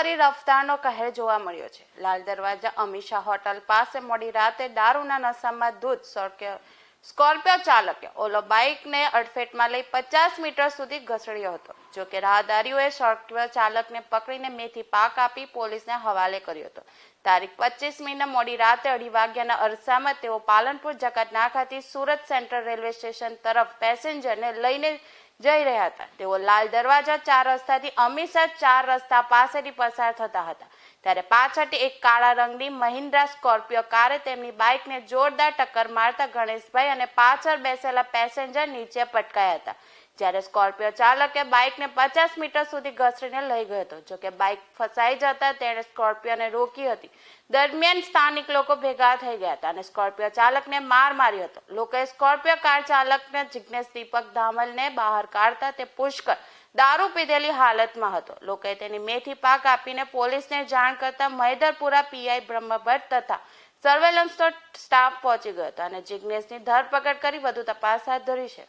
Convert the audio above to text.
ફરી રફતારનો કહેર જોવા મળ્યો છે. લાલ દરવાજા અમીષા હોટલ પાસે મોડી રાતે દારૂના નશામાં સળકે સ્કોર્પિયો ચાલકે ઓલો બાઇકને અડફેટમાં લઈ પચાસ મીટર સુધી ઘસડ્યો હતો. જો કે રાહદારીઓએ સ્કોર્પિયો ચાલકને પકડીને મેથી પાક આપી પોલીસને હવાલે કર્યો હતો. તારીખ પચીસ મીના મોડી રાતે અઢી વાગ્યાના અરસામાં તેઓ પાલનપુર જકાત નાકાથી સુરત સેન્ટ્રલ રેલવે સ્ટેશન તરફ પેસેન્જરને લઈને જઈ રહ્યા હતા. તેઓ લાલ દરવાજા ચાર રસ્તાથી અમીસર ચાર રસ્તા પાસેથી પસાર થતા હતા. ત્યારે પાછળથી એક કાળા રંગની મહિન્દ્રા સ્કોર્પિયો કારે તેમની બાઇકને જોરદાર ટક્કર મારતા ગણેશભાઈ અને પાછળ બેસેલા પેસેન્જર નીચે પટકાયા હતા. જ્યારે સ્કોર્પિયો ચાલકે બાઇકને પચાસ મીટર સુધી ઘસડીને લઈ ગયો હતો. જોકે બાઇક ફસાઈ જતા તેણે સ્કોર્પિયોને રોકી હતી. દરમિયાન સ્થાનિક લોકો ભેગા થઈ ગયા હતા અને સ્કોર્પિયો ચાલકને માર માર્યો હતો. લોકોએ સ્કોર્પિયો કાર ચાલકને જિજ્ઞેશ દીપક ધામલને બહાર કાઢતા તે પુષ્કર દારૂ પીધેલી હાલતમાં હતો. લોકોએ તેની મેથી પાક આપીને પોલીસને જાણ કરતા મહેદરપુરા પીઆઈ બ્રહ્મભટ્ટ તથા સર્વેલન્સનો સ્ટાફ પહોંચી ગયો હતો અને જિજ્ઞેશની ધરપકડ કરી વધુ તપાસ હાથ ધરી છે.